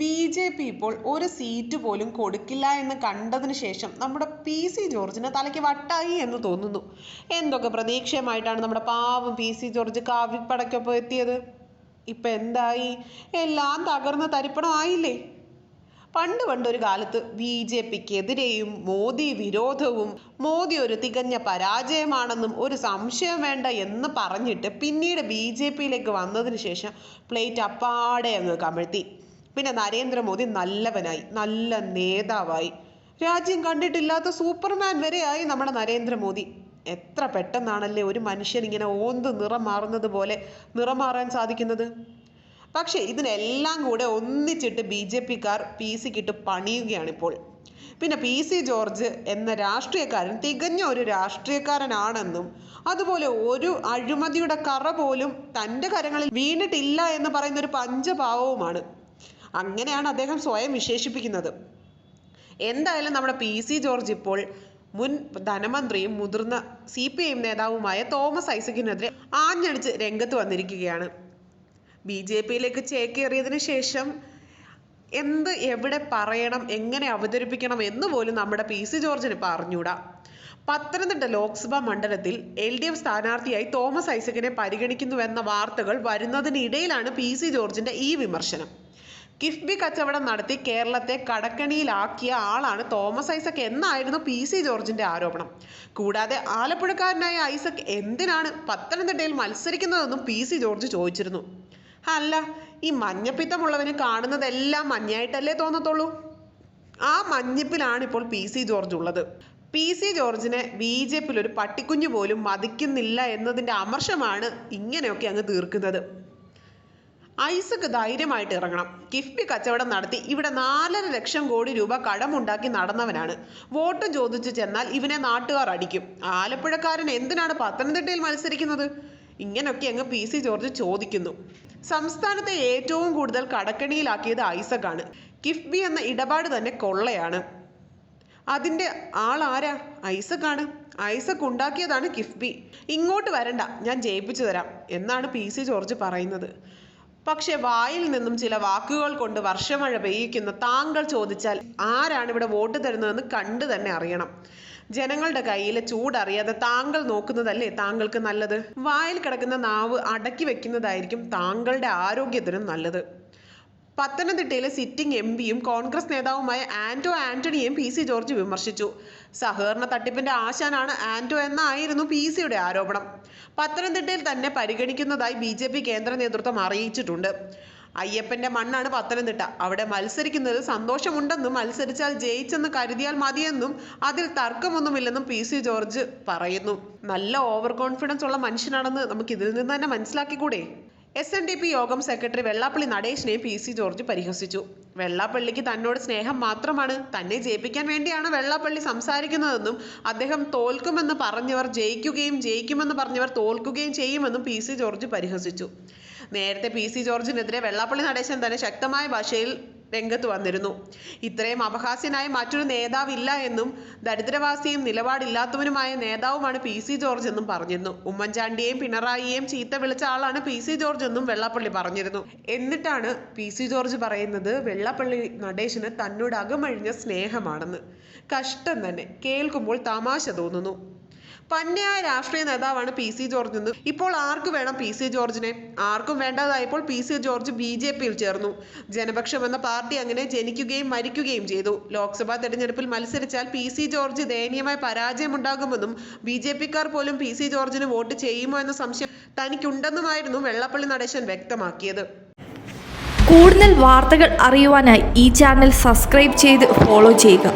B J P ഇപ്പോൾ ഒരു seat പോലും കൊടുക്കില്ല എന്ന് കണ്ടതിന് ശേഷം നമ്മുടെ പി സി ജോർജിന് തലയ്ക്ക് വട്ടായി എന്ന് തോന്നുന്നു. എന്തൊക്കെ പ്രതീക്ഷയുമായിട്ടാണ് നമ്മുടെ പാവം പി സി ജോർജ് കാവ്യപ്പടയ്ക്കൊപ്പം എത്തിയത്? ഇപ്പം എന്തായി? എല്ലാം തകർന്ന് തരിപ്പണമായില്ലേ? പണ്ട് പണ്ടൊരു കാലത്ത് ബി ജെ പിക്കെതിരെയും മോദി വിരോധവും മോദി ഒരു തികഞ്ഞ പരാജയമാണെന്നും ഒരു സംശയം വേണ്ട എന്ന് പറഞ്ഞിട്ട് പിന്നീട് ബി ജെ പിയിലേക്ക് വന്നതിന് ശേഷം പ്ലേറ്റ് അപ്പാടെ അങ്ങ് കമഴ്ത്തി. പിന്നെ നരേന്ദ്രമോദി നല്ലവനായി നല്ല നേതാവായി. രാജ്യം കണ്ടിട്ടില്ലാത്ത സൂപ്പർമാൻ വരെയായി നമ്മുടെ നരേന്ദ്രമോദി. എത്ര പെട്ടെന്നാണല്ലേ ഒരു മനുഷ്യൻ ഇങ്ങനെ ഓന്ത് നിറം മാറുന്നത് പോലെ നിറം മാറാൻ സാധിക്കുന്നത്? പക്ഷേ ഇതിനെല്ലാം കൂടെ ഒന്നിച്ചിട്ട് ബി ജെ പിക്കാർ പി സിക്കിട്ട് പണിയുകയാണിപ്പോൾ. പിന്നെ പി സി ജോർജ് എന്ന രാഷ്ട്രീയക്കാരൻ തികഞ്ഞ ഒരു രാഷ്ട്രീയക്കാരനാണെന്നും അതുപോലെ ഒരു അഴിമതിയുടെ കറ പോലും തന്റെ കരങ്ങളിൽ വീണിട്ടില്ല എന്ന് പറയുന്ന ഒരു പഞ്ചഭാവവുമാണ് അങ്ങനെയാണ് അദ്ദേഹം സ്വയം വിശേഷിപ്പിക്കുന്നത്. എന്തായാലും നമ്മുടെ പി സി ജോർജ് ഇപ്പോൾ മുൻ ധനമന്ത്രിയും മുതിർന്ന സി പി ഐ നേതാവുമായ തോമസ് ഐസക്കിനെതിരെ ആഞ്ഞടിച്ച് രംഗത്ത് വന്നിരിക്കുകയാണ്. ബി ജെ പിയിലേക്ക് ചേക്കേറിയതിനു ശേഷം എന്ത് എവിടെ പറയണം എങ്ങനെ അവതരിപ്പിക്കണം എന്ന് പോലും നമ്മുടെ പി സി ജോർജിന് ഇപ്പോൾ പത്തനംതിട്ട ലോക്സഭാ മണ്ഡലത്തിൽ എൽ ഡി എഫ് സ്ഥാനാർത്ഥിയായി തോമസ് ഐസക്കിനെ പരിഗണിക്കുന്നുവെന്ന വാർത്തകൾ വരുന്നതിനിടയിലാണ് പി സി ജോർജിന്റെ ഈ വിമർശനം. കിഫ്ബി കച്ചവടം നടത്തി കേരളത്തെ കടക്കണിയിലാക്കിയ ആളാണ് തോമസ് ഐസക് എന്നായിരുന്നു പി സി ജോർജിന്റെ ആരോപണം. കൂടാതെ ആലപ്പുഴക്കാരനായ ഐസക് എന്തിനാണ് പത്തനംതിട്ടയിൽ മത്സരിക്കുന്നതെന്നും പി സി ജോർജ് ചോദിച്ചിരുന്നു. അല്ല ഈ മഞ്ഞപ്പിത്തമുള്ളവന് കാണുന്നതെല്ലാം മഞ്ഞായിട്ടല്ലേ തോന്നത്തുള്ളൂ? ആ മഞ്ഞപ്പിലാണ് ഇപ്പോൾ പി സി ജോർജ് ഉള്ളത്. പി സി ജോർജിനെ ബി ജെ പിയിൽ ഒരു പട്ടിക്കുഞ്ഞു പോലും മതിക്കുന്നില്ല എന്നതിന്റെ അമർഷമാണ് ഇങ്ങനെയൊക്കെ അങ്ങ് തീർക്കുന്നത്. ഐസക് ധൈര്യമായിട്ട് ഇറങ്ങണം. കിഫ്ബി കച്ചവടം നടത്തി ഇവിടെ നാലര ലക്ഷം കോടി രൂപ കടമുണ്ടാക്കി നടന്നവനാണ്. വോട്ട് ചോദിച്ചു ചെന്നാൽ ഇവനെ നാട്ടുകാർ അടിക്കും. ആലപ്പുഴക്കാരൻ എന്തിനാണ് പത്തനംതിട്ടയിൽ മത്സരിക്കുന്നത്? ഇങ്ങനൊക്കെ അങ്ങ് പി സി ജോർജ് ചോദിക്കുന്നു. സംസ്ഥാനത്തെ ഏറ്റവും കൂടുതൽ കടക്കണിയിലാക്കിയത് ഐസക്കാണ്. കിഫ്ബി എന്ന ഇടപാട് തന്നെ കൊള്ളയാണ്. അതിന്റെ ആളാരാ ഐസക്കാണ്. ഐസക് ഉണ്ടാക്കിയതാണ് കിഫ്ബി. ഇങ്ങോട്ട് വരണ്ട. ഞാൻ ജയിപ്പിച്ചു തരാം. എന്നാണ് പി സി ജോർജ് പറയുന്നത്. പക്ഷെ വായിൽ നിന്നും ചില വാക്കുകൾ കൊണ്ട് വർഷമഴ പെയ്യിക്കുന്ന. താങ്കൾ ചോദിച്ചാൽ ആരാണ് ഇവിടെ വോട്ട് തരുന്നതെന്ന് കണ്ടു തന്നെ അറിയണം. ജനങ്ങളുടെ കയ്യിലെ ചൂടറിയാതെ താങ്കൾ നോക്കുന്നതല്ലേ താങ്കൾക്ക് നല്ലത്? വായിൽ കിടക്കുന്ന നാവ് അടക്കി വെക്കുന്നതായിരിക്കും താങ്കളുടെ ആരോഗ്യത്തിനും നല്ലത്. പത്തനംതിട്ടയിലെ സിറ്റിംഗ് എം പിയും കോൺഗ്രസ് നേതാവുമായ ആന്റോ ആന്റണിയും പി സി ജോർജ് വിമർശിച്ചു. സഹകരണ തട്ടിപ്പിന്റെ ആശാനാണ് ആന്റോ എന്നായിരുന്നു പി സിയുടെ ആരോപണം. പത്തനംതിട്ടയിൽ തന്നെ പരിഗണിക്കുന്നതായി ബി ജെ പി കേന്ദ്ര നേതൃത്വം അറിയിച്ചിട്ടുണ്ട്. അയ്യപ്പന്റെ മണ്ണാണ് പത്തനംതിട്ട. അവിടെ മത്സരിക്കുന്നത് സന്തോഷമുണ്ടെന്നും മത്സരിച്ചാൽ ജയിച്ചെന്ന് കരുതിയാൽ മതിയെന്നും അതിൽ തർക്കമൊന്നുമില്ലെന്നും പി സി ജോർജ് പറയുന്നു. നല്ല ഓവർ കോൺഫിഡൻസ് ഉള്ള മനുഷ്യനാണെന്ന് നമുക്ക് ഇതിൽ നിന്ന് തന്നെ മനസ്സിലാക്കിക്കൂടെ? എസ് എൻ ഡി പി യോഗം സെക്രട്ടറി വെള്ളാപ്പള്ളി നടേശിനെ പി സി ജോർജ് പരിഹസിച്ചു. വെള്ളാപ്പള്ളിക്ക് തന്നോട് സ്നേഹം മാത്രമാണ്. തന്നെ ജയിപ്പിക്കാൻ വേണ്ടിയാണ് വെള്ളാപ്പള്ളി സംസാരിക്കുന്നതെന്നും അദ്ദേഹം തോൽക്കുമെന്ന് പറഞ്ഞവർ ജയിക്കുകയും ജയിക്കുമെന്ന് പറഞ്ഞവർ തോൽക്കുകയും ചെയ്യുമെന്നും പി സി ജോർജ് പരിഹസിച്ചു. നേരത്തെ പി സി ജോർജിനെതിരെ വെള്ളാപ്പള്ളി നടേശൻ തന്നെ ശക്തമായ ഭാഷയിൽ രംഗത്ത് വന്നിരുന്നു. ഇത്രയും അപഹാസ്യനായ മറ്റൊരു നേതാവില്ല എന്നും ദരിദ്രവാസിയും നിലപാടില്ലാത്തവനുമായ നേതാവുമാണ് പി സി ജോർജ് എന്നും പറഞ്ഞിരുന്നു. ഉമ്മൻചാണ്ടിയെയും പിണറായിയെയും ചീത്ത വിളിച്ച ആളാണ് പി സി ജോർജ് എന്നും വെള്ളാപ്പള്ളി പറഞ്ഞിരുന്നു. എന്നിട്ടാണ് പി സി ജോർജ് പറയുന്നത് വെള്ളാപ്പള്ളി നടേശന് തന്നോട് അകമഴിഞ്ഞ സ്നേഹമാണെന്ന്. കഷ്ടം തന്നെ. കേൾക്കുമ്പോൾ തമാശ തോന്നുന്നു. പന്നയായ രാഷ്ട്രീയ നേതാവാണ് പി സി ജോർജ് എന്ന്. ഇപ്പോൾ ആർക്ക് വേണം പി സി ജോർജിനെ? ആർക്കും വേണ്ടതായപ്പോൾ P C George B J പിയിൽ ചേർന്നു. ജനപക്ഷം എന്ന പാർട്ടി അങ്ങനെ ജനിക്കുകയും മരിക്കുകയും ചെയ്തു. ലോക്സഭാ തെരഞ്ഞെടുപ്പിൽ മത്സരിച്ചാൽ പി സി ജോർജ് ദയനീയമായ പരാജയമുണ്ടാകുമെന്നും ബി ജെ പിക്കാർ പോലും പി സി ജോർജിന് വോട്ട് ചെയ്യുമോ എന്ന സംശയം തനിക്കുണ്ടെന്നുമായിരുന്നു വെള്ളപ്പള്ളി നടേശൻ വ്യക്തമാക്കിയത്. കൂടുതൽ വാർത്തകൾ അറിയുവാനായി ഈ ചാനൽ സബ്സ്ക്രൈബ് ചെയ്ത് ഫോളോ ചെയ്യുക.